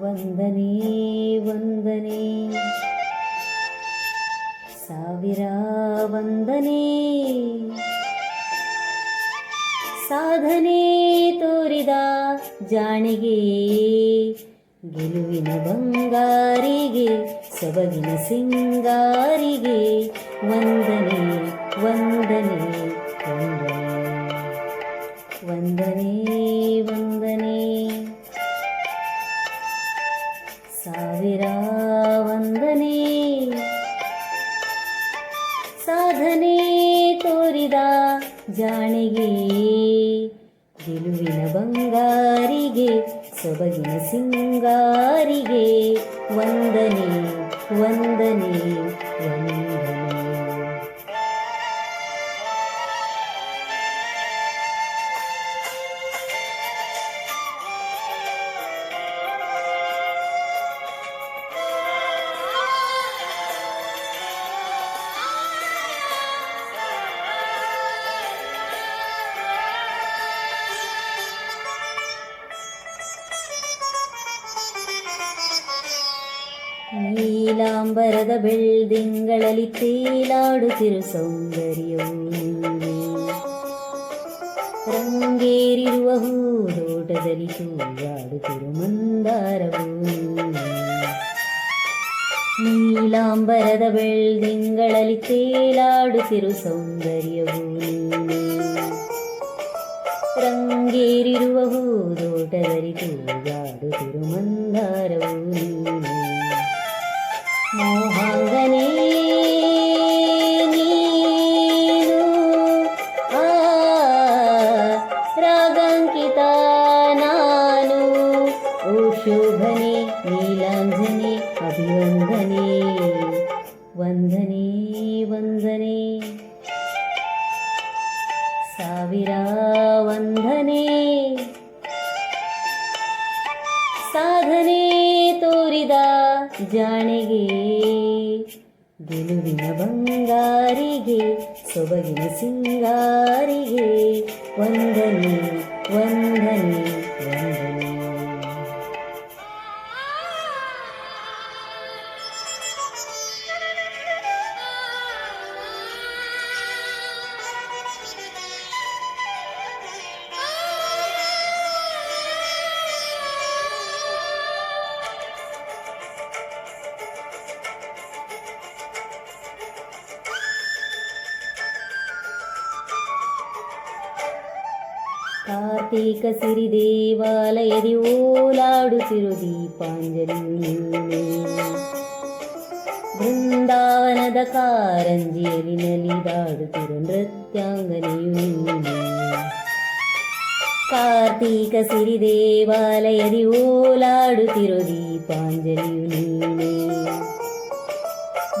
ವಂದನೆ ವಂದನೆ. ಸಾವಿರ ವಂದನೆ. ಸಾಧನೆ ತೋರಿದ ಜಾಣಿಗೆ, ಗೆಲುವಿನ ಬಂಗಾರಿಗೆ, ಸೊಬಗಿನ ಸಿಂಗಾರಿಗೆ, ವಂದನೆ ವಂದನೆ ವಂದನೆ ವಂದನೆ ವಂದನೆ. ಸಾವಿರ ವಂದನೆ ಸಾಧನೆ ತೋರಿದ ಜಾಣಿಗೆ ಗೆಲುವಿನ ಬಂಗಾರಿಗೆ ಸೊಬಗಿನ ಸಿಂಗಾರಿಗೆ ವಂದನೆ ವಂದನೆ ವಂದನೆ. ನೀಲಾಂಬರದ ಬೆಳ್ದಿಂಗಳಲ್ಲಿ ತೇಲಾಡುತ್ತಿರು ಸೌಂದರ್ಯವು ನೀನೇ. ರಂಗೇರಿರುವ ಹೂದೋಟದಲ್ಲಿ ತೂಗಾಡುತ್ತಿರು ಮಂದಾರವು ನೀನೇ. ನೀಲಾಂಬರದ ಬೆಳ್ದಿಂಗಳಲ್ಲಿ ತೇಲಾಡುತ್ತಿರು ಸೌಂದರ್ಯವು ನೀನೇ. ರಂಗೇರಿರುವ ಹೂದೋಟದಲ್ಲಿ ತೂಗಾಡುತ್ತಿರು ಮಂದಾರವು ನೀನೇ. ಮೋಹಾಂಗನೇ ನೀನು ಆ ರಾಗಾಂಕಿತ ನಾನು. ಶೋಭನೆ ನೀಲಾಂಜನೆ, ಅಭಿವಂದನೆ, ವಂದನೆ ವಂದನೆ. ಸಾವಿರ ವಂದನೆ ಸಾಧನೆ ತೋರಿದ ಜಾಣಿಗೆ ಗೆಲುವಿನ ಬಂಗಾರಿಗೆ ಸೊಬಗಿನ ಸಿಂಗಾರಿಗೆ ವಂದನೆ ವಂದನೆ. ಕಾರ್ತೀಕ ಸಿರಿ ದೇವಾಲಯದಿ ಓಲಾಡುತ್ತಿರು ದೀಪಾಂಜಲಿಯು ನೀನೇ. ಬೃಂದಾವನದ ಕಾರಂಜಿಯಲ್ಲಿ ನಲಿದಾಡುತ್ತಿರು ನೃತ್ಯಾಂಗನೆಯು ನೀನೇ. ಕಾರ್ತೀಕ ಸಿರಿ ದೇವಾಲಯದಿ ಓಲಾಡುತ್ತಿರು ದೀಪಾಂಜಲಿಯು ನೀನೇ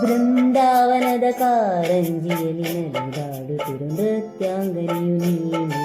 ಬೃಂದಾವನದ ಕಾರಂಜಿಯಲ್ಲಿ ನಲಿದಾಡುತ್ತಿರು ನೃತ್ಯಾಂಗನೆಯು ನೀನೇ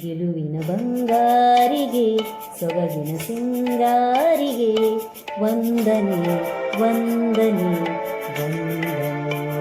ಗೆಲುವಿನ ಬಂಗಾರಿಗೆ ಸೊಗಗಿನ ಸಿಂಗಾರಿಗೆ ವಂದನೆ ವಂದನೆ ವಂದನೆ.